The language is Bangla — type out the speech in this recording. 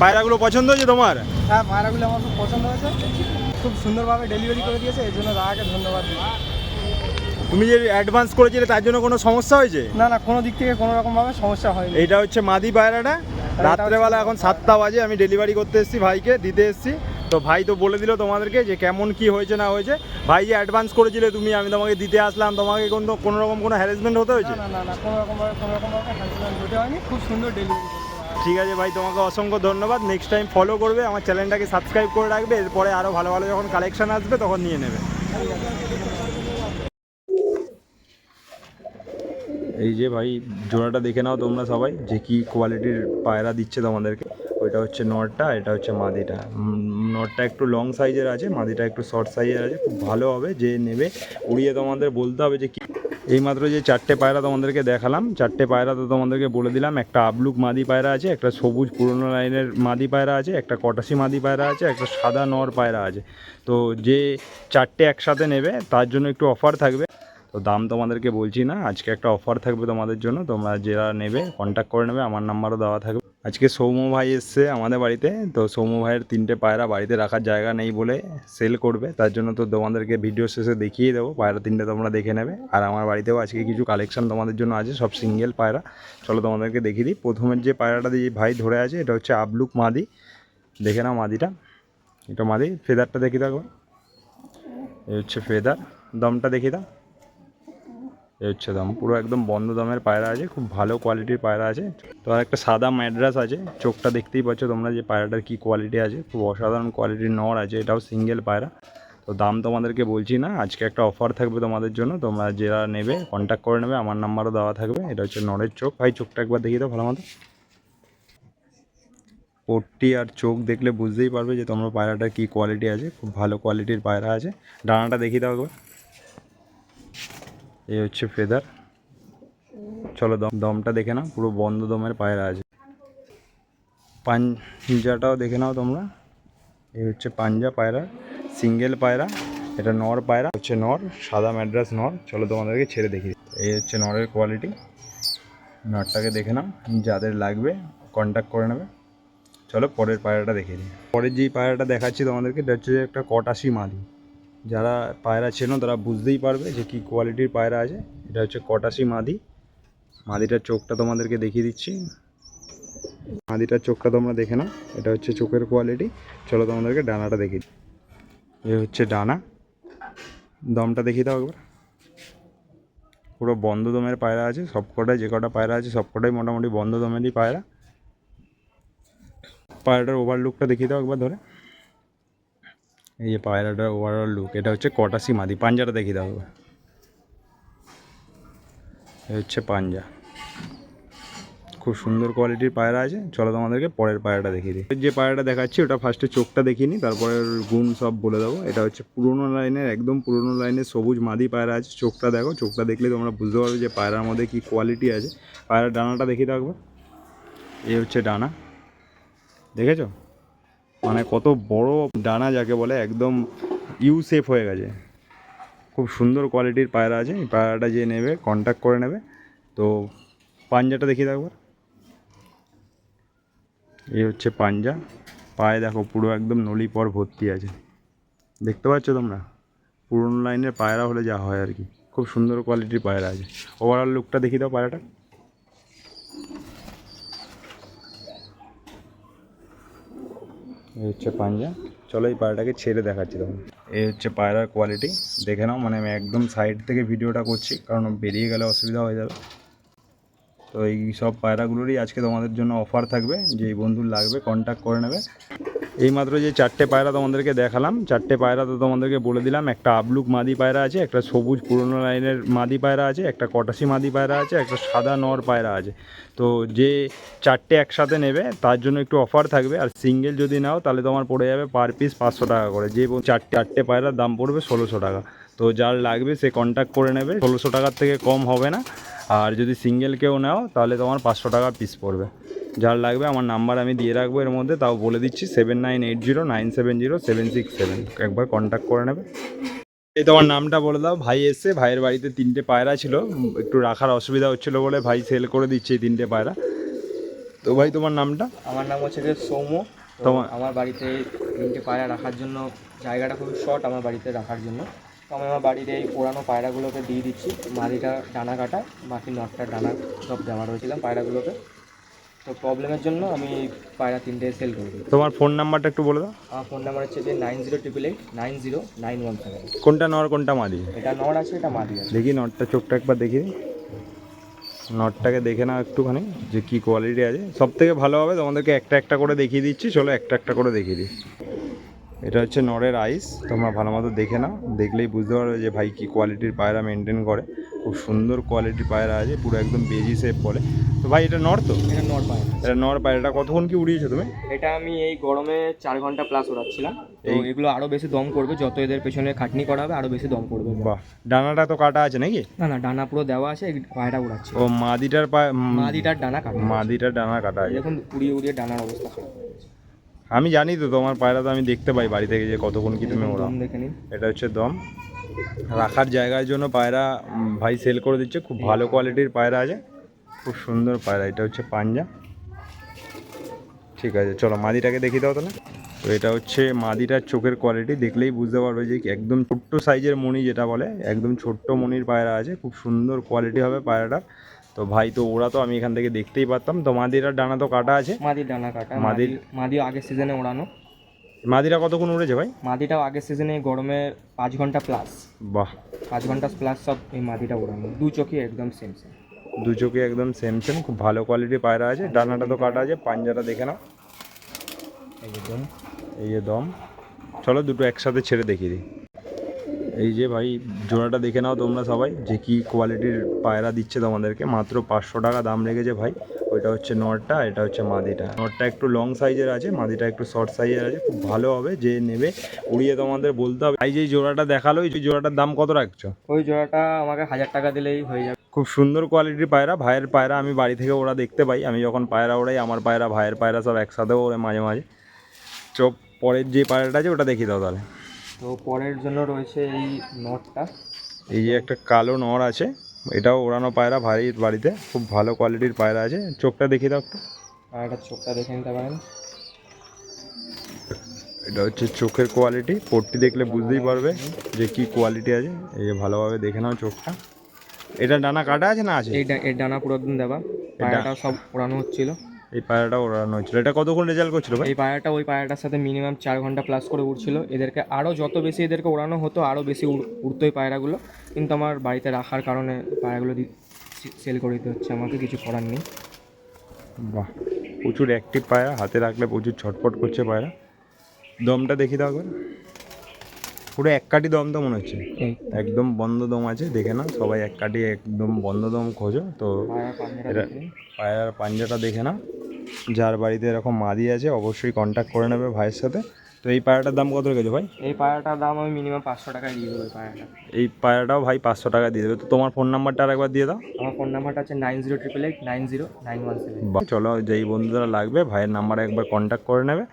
পায়রাগুলো পছন্দ হয়েছে তোমার? হ্যাঁ পায়রাগুলো আমার খুব পছন্দ হয়েছে। খুব সুন্দরভাবে ডেলিভারি করে দিয়েছে এর জন্য দাদাকে ধন্যবাদ। তুমি যে অ্যাডভান্স করেছিলে তার জন্য কোনো সমস্যা হয়েছে? না না কোনো দিক থেকে কোনো রকমভাবে সমস্যা হয়নি। এটা হচ্ছে মাদি পায়রাটা। রাত্রেবেলা এখন সাতটা বাজে আমি ডেলিভারি করতে এসেছি ভাইকে দিতে এসেছি। তো ভাই তো বলে দিল তোমাদেরকে যে কেমন কি হয়েছে না হয়েছে। ভাই যে অ্যাডভান্স করেছিলে তুমি আমি তোমাকে দিতে আসলাম তোমাকে কোনো কোনো রকম কোনো হ্যারাসমেন্ট হতে হয়েছে? না না না কোনো রকমভাবে কোনো রকমভাবে হ্যান্ডেল হতে হয়নি খুব সুন্দর ডেলিভারি ঠিক আছে ভাই, তোমাকে অসংখ্য ধন্যবাদ। নেক্সট টাইম ফলো করবে, আমার চ্যানেলটাকে সাবস্ক্রাইব করে রাখবে, এরপরে আরও ভালো ভালো যখন কালেকশন আসবে, তখন নিয়ে নেবে। এই যে ভাই, জোড়াটা দেখে নাও তোমরা সবাই, যে কি কোয়ালিটির পায়রা দিচ্ছে তোমাদেরকে। ওইটা হচ্ছে নটটা, এটা হচ্ছে মাদিটা। নটটা একটু লং সাইজের আছে, মাদিটা একটু শর্ট সাইজের আছে, খুব ভালো হবে, যে নেবে, উড়িয়ে তোমাদের বলতে হবে যে কি এইমাত্র যে চারটে পায়রা তোমাদেরকে দেখালাম, চারটে পায়রা তো তোমাদেরকে বলে দিলাম। একটা আবলুক মাদি পায়রা আছে, একটা সবুজ পুরনো লাইনের মাদি পায়রা আছে, একটা কটাসি মাদি পায়রা আছে, একটা সাদা নর পায়রা আছে। তো যে চারটে একসাথে নেবে, তার জন্য একটু অফার থাকবে। তো দাম তোমাদেরকে বলছি না, আজকে একটা অফার থাকবে তোমাদের জন্য, তোমরা যারা নেবে কন্ট্যাক্ট করে নেবে, আমার নাম্বারও দেওয়া থাকবে। আজকে সৌম্য ভাই এসছে আমাদের বাড়িতে, তো সৌম্য ভাইয়ের তিনটে পায়রা বাড়িতে রাখার জায়গা নেই বলে সেল করবে, তার জন্য তো তোমাদেরকে ভিডিও শেষে দেখিয়ে দেবো, পায়রা তিনটে তোমরা দেখে নেবে। আর আমার বাড়িতেও আজকে কিছু কালেকশন তোমাদের জন্য আছে, সব সিঙ্গেল পায়রা। চলো তোমাদেরকে দেখিয়ে দিই। প্রথমের যে পায়রাটা দিয়ে ভাই ধরে আছে, এটা হচ্ছে আবলুক মাদি। দেখে নাও মাদিটা। এটা মাদি ফেদারটা দেখি দাও এই হচ্ছে ফেদার দমটা দেখি দাও। হচ্ছে দাম। পুরো একদম বন্ধ দামের পায়রা আছে, খুব ভালো কোয়ালিটির পায়রা আছে। তো একটা সাদা ম্যাড্রাস আছে, চোখটা দেখতেই পাচ্ছ তোমরা যে পায়রাটার কি কোয়ালিটি আছে, খুব অসাধারণ কোয়ালিটির নর আছে, এটাও সিঙ্গেল পায়রা। তো দাম তোমাদেরকে বলছি না, আজকে একটা অফার থাকবে তোমাদের জন্য, তোমরা যারা নেবে কন্ট্যাক্ট করে নেবে, আমার নাম্বারও দেওয়া থাকবে, এটা হচ্ছে নরের চোখ। ভাই, চোখটা একবার দেখিয়ে দাও ভালো মতো পট্টি আর চোখ দেখলে বুঝতেই পারবে যে তোমরা পায়রাটার কী কোয়ালিটি আছে, খুব ভালো কোয়ালিটির পায়রা আছে। ডানাটা দেখিয়ে দাও একবার। এই হচ্ছে ফেদার চলো দম দমটা দেখে নাও, পুরো বন্ধ দমের পায়রা আছে। পাঞ্জাটাও দেখে নাও তোমরা। এই হচ্ছে পাঞ্জা পায়রা সিঙ্গেল পায়রা, এটা নর পায়রা, হচ্ছে নর, সাদা ম্যাড্রাস নর। চলো তোমাদেরকে ছেড়ে দেখি এই হচ্ছে নরের কোয়ালিটি নরটাকে দেখে নাও, যাদের লাগবে কন্ট্যাক্ট করে নেবে। চলো পরের পায়রাটা দেখে দিই। পরের যেই পায়রাটা দেখাচ্ছি তোমাদেরকে, এটা হচ্ছে একটা কটাশি মাদি। যারা পায়রা চেনো তারা বুঝতেই পারবে যে কী কোয়ালিটির পায়রা আছে। এটা হচ্ছে কটাশি মাদি। মাদিটার চোখটা তোমাদেরকে দেখিয়ে দিচ্ছি। মাদিটার চোখটা তোমরা দেখে নাও। এটা হচ্ছে চোখের কোয়ালিটি। চলো তোমাদেরকে ডানাটা দেখি এ হচ্ছে ডানা। দমটা দেখিয়ে দাও একবার। পুরো বন্ধ দমের পায়রা আছে। সব কটাই যে কটা পায়রা আছে, সব কটাই মোটামুটি বন্ধ দমেরই পায়রা। পায়রাটার ওভারলুকটা দেখিয়ে দাও একবার ধরে। এই যে পায়রাটার ওভারঅল লুক এটা হচ্ছে কটাসি মাদি পাঞ্জাটা দেখিয়ে দাও। এই হচ্ছে পাঞ্জা। খুব সুন্দর কোয়ালিটির পায়রা আছে। চলো তোমাদেরকে পরের পায়রাটা দেখিয়ে দিই। যে পায়রাটা দেখাচ্ছি, ওটা ফার্স্টে চোখটা দেখিয়ে নিই তারপরে গুণ সব বলে দেবো। এটা হচ্ছে পুরোনো লাইনের, একদম পুরোনো লাইনের সবুজ মাদি পায়রা আছে। চোখটা দেখো, চোখটা দেখলে তোমরা বুঝতে পারবে যে পায়রার মধ্যে কী কোয়ালিটি আছে। পায়রার ডানাটা দেখিয়ে একবার। এই হচ্ছে ডানা। দেখেছ? মানে কত বড় ডানা যাকে বলে, একদম ইউ শেপ হয়ে গেছে। খুব সুন্দর কোয়ালিটির পায়রা আছে, এই পায়রাটা যে নেবে কন্ট্যাক্ট করে নেবে। তো পাঞ্জাটা দেখিয়ে দেখো এই হচ্ছে পাঞ্জা। পায়ে দেখো পুরো একদম নলি পর ভর্তি আছে। দেখতে পাচ্ছ তোমরা? পুরনো লাইনের পায়রা হলে যা হয় আর কি। খুব সুন্দর কোয়ালিটির পায়রা আছে। ওভারঅল লুকটা দেখিয়ে দাও পায়রাটা এই হচ্ছে পাঞ্জা। চলো এই পায়রাটাকে ছেড়ে দেখাচ্ছি তখন। এই হচ্ছে পায়রার কোয়ালিটি দেখে নাও মানে আমি একদম সাইড থেকে ভিডিওটা করছি, কারণ বেরিয়ে গেলে অসুবিধা হয়ে যাবে। তো এই সব পায়রাগুলোরই আজকে তোমাদের জন্য অফার থাকবে, যেই বন্ধুর লাগবে কন্ট্যাক্ট করে নেবে। এইমাত্র যে চারটে পায়রা তোমাদেরকে দেখালাম, চারটে পায়রা তো তোমাদেরকে বলে দিলাম, একটা আবলুক মাদি পায়রা আছে, একটা সবুজ পুরনো লাইনের মাদি পায়রা আছে, একটা কটাসি মাদি পায়রা আছে, একটা সাদা নর পায়রা আছে। তো যে চারটে একসাথে নেবে, তার জন্য একটু অফার থাকবে, আর সিঙ্গেল যদি নাও, তাহলে তোমার পড়ে যাবে পার পিস পাঁচশো টাকা করে। যে চারটে চারটে পায়রার দাম পড়বে ষোলোশো টাকা। তো যার লাগবে সে কন্ট্যাক্ট করে নেবে। ষোলোশো টাকার থেকে কম হবে না। আর যদি সিঙ্গেল কেউ নাও তাহলে তোমার পাঁচশো টাকা পিস পড়বে। যার লাগবে আমার নাম্বার আমি দিয়ে রাখব এর মধ্যে তাও বলে দিচ্ছি seven nine eight zero nine seven zero seven six seven একবার কন্ট্যাক্ট করে নেবে। এই তোমার নামটা বলে দাও। ভাই এসে ভাইয়ের বাড়িতে তিনটে পায়রা ছিল। একটু রাখার অসুবিধা হচ্ছিল বলে ভাই সেল করে দিচ্ছে এই তিনটে পায়রা। তো ভাই তোমার নামটা? আমার নাম হচ্ছে যে সৌম্য। তোমার- আমার বাড়িতে তিনটে পায়রা রাখার জন্য জায়গাটা খুব শর্ট আমার বাড়িতে রাখার জন্য। আমি আমার বাড়িতে এই পুরানো পায়রাগুলোকে দিয়ে দিচ্ছি। মাদিটা ডানা কাটা বাকি নটটা ডানা সব দেওয়া রয়েছিলাম পায়রাগুলোকে। তো প্রবলেমের জন্য আমি পায়রা তিনটে সেল করে দিই তোমার ফোন নাম্বারটা একটু বলে দাও। আমার ফোন নাম্বার হচ্ছে যে nine zero triple eight nine zero nine one seven কোনটা নর কোনটা মাদি? এটা নর আছে এটা মাদি আছে। দেখি নটটা চোখটা একবার দেখি। নটটাকে দেখে নাও একটুখানি যে কি কোয়ালিটি আছে। সব থেকে ভালো হবে তোমাদেরকে একটা একটা করে দেখিয়ে দিচ্ছি চলো একটা একটা করে দেখিয়ে দিই। এটা হচ্ছে নরের আইস। তোমরা ভালো মতো দেখে নাও। দেখলেই বুঝতে পারবে যে ভাই কী কোয়ালিটির পায়রা মেনটেন করে। খুব সুন্দর কোয়ালিটির পায়রা আছে পুরো একদম বেজি শেপ বলে। তো ভাই এটা নর তো? এটা নর পায়রা। এটা নর পায়রাটা কতক্ষণ কি উড়িয়েছো তুমি? এটা আমি এই গরমে চার ঘণ্টা প্লাস উড়াচ্ছিলাম এই- এগুলো আরও বেশি দম করবে। যত এদের পেছনে খাটনি করা হবে আরও বেশি দম করবে। বাহ। ডানাটা তো কাটা আছে নাকি? না না ডানা পুরো দেওয়া আছে পায়রা উড়াচ্ছে। ও মাদিটার পায়ে মাদিটার ডানা কাটা মাদিটার ডানা কাটা আছে। দেখুন উড়িয়ে উড়িয়ে ডানার অবস্থা খারাপ হয়ে গেছে আমি জানি তো তোমার পায়রা তো আমি দেখতে পাই বাড়ি থেকে যে কতক্ষণ কি তুমি নিন। এটা হচ্ছে দম। রাখার জায়গার জন্য পায়রা ভাই সেল করে দিচ্ছে খুব ভালো কোয়ালিটির পায়রা আছে। খুব সুন্দর পায়রা এটা হচ্ছে পাঞ্জা। ঠিক আছে চলো মাদিটাকে দেখিয়ে দাও তাহলে। তো এটা হচ্ছে মাদিটার চোখের কোয়ালিটি দেখলেই বুঝতে পারবে যে একদম ছোট্ট সাইজের মণি যেটা বলে একদম ছোট্ট মণির পায়রা আছে খুব সুন্দর কোয়ালিটি হবে পায়রাটার। তো ভাই তো ওরা তো আমি এখান থেকে দেখতেই পারতাম। তো মাদিটার ডানা তো কাটা আছে। মাদির ডানা কাটা। মাদির- মাদির মাদিও আগের সিজনে ওড়ানো। মাদিরা কতক্ষণ উড়েছে ভাই? মাদিটাও আগের সিজনে গরমে পাঁচ ঘণ্টা প্লাস বাহ। পাঁচ ঘণ্টা প্লাস সব এই মাদিটা ওড়ানো। দু চোখে একদম সেম সেম দু চোখে একদম সেম সেম খুব ভালো কোয়ালিটির পায়রা আছে। ডানাটা তো কাটা আছে। পাঞ্জাটা দেখে নাও। এই যে দম। এই যে দম। চলো দুটো একসাথে ছেড়ে দেখিয়ে দিই। এই যে ভাই জোড়াটা দেখে নাও তোমরা সবাই যে কি কোয়ালিটির পায়রা দিচ্ছে তোমাদেরকে। মাত্র পাঁচশো টাকা দাম রেখেছে ভাই। ওইটা হচ্ছে নটটা এটা হচ্ছে মাদিটা। নটটা একটু লং সাইজের আছে মাদিটা একটু শর্ট সাইজের আছে খুব ভালো হবে যে নেবে উড়িয়ে তোমাদের বলতে হবে। এই যে জোড়াটা দেখাল এই জোড়াটার দাম কত রাখছো? ওই জোড়াটা আমাকে হাজার টাকা দিলেই হয়ে যাবে। খুব সুন্দর কোয়ালিটির পায়রা ভাইয়ের পায়রা আমি বাড়ি থেকে ওরা দেখতে পাই। আমি যখন পায়রা ওড়াই আমার পায়রা ভাইয়ের পায়রা সব একসাথেও ওড়ে মাঝে মাঝে। চোখ পরের যে পায়রাটা আছে ওটা দেখিয়ে দাও তাহলে। তো পরের জন্য রয়েছে এই নটটা। এই যে একটা কালো নর আছে এটাও ওড়ানো পায়রা ভারী বাড়িতে খুব ভালো কোয়ালিটির পায়রা আছে। চোখটা দেখিয়ে দাও একটু। একটা চোখটা দেখে নিতে পারেন। এটা হচ্ছে চোখের কোয়ালিটি পট্টি দেখলে বুঝতেই পারবে যে কি কোয়ালিটি আছে। এই যে ভালোভাবে দেখে নাও চোখটা। এটা ডানা কাটা আছে না আছে? এই ডা- এর ডানা পুরো একদম দেওয়া। পায়রাটাও সব ওড়ানো হচ্ছিল। এই পায়রাটা ওড়ানো হচ্ছিল এটা কতক্ষণ রেজাল্ট করছিল এই পায়রাটা ওই পায়রাটার সাথে মিনিমাম চার ঘণ্টা প্লাস করে উড়ছিল। এদেরকে আরও যত বেশি এদেরকে ওড়ানো হতো আরও বেশি উড়তো এই পায়রাগুলো। কিন্তু আমার বাড়িতে রাখার কারণে পায়রাগুলো সেল করে দিতে হচ্ছে। আমাকে কিছু করার নেই। বাহ প্রচুর অ্যাক্টিভ পায়রা। হাতে রাখলে প্রচুর ছটফট করছে পায়রা। দমটা দেখি দাও একবার পুরো এক কাটি দম তো মনে হচ্ছে। একদম বন্ধ দম আছে দেখে না সবাই এক কাটি একদম বন্ধ দম খোঁজো। তো পায়রা পাঞ্জাটা এটা- দেখে। পায়রার পাঞ্জাটা দেখে না যার বাড়িতে এরকম মাদি আছে অবশ্যই কন্ট্যাক্ট করে নেবে ভাইয়ের সাথে। তো এই পায়রাটার দাম কত রেখেছো ভাই? এই পায়রাটার দাম আমি মিনিমাম পাঁচশো টাকায় দিয়ে দেবো পায়রাটা। এই পায়রাটাও ভাই পাঁচশো টাকা দিয়ে দেবে। তো তোমার ফোন নাম্বারটা আর একবার দিয়ে দাও। আমার ফোন নাম্বারটা হচ্ছে nine zero triple eight nine zero nine one seven চলো যেই বন্ধুরা লাগবে ভাইয়ের নাম্বারে একবার কন্ট্যাক্ট করে নেবে।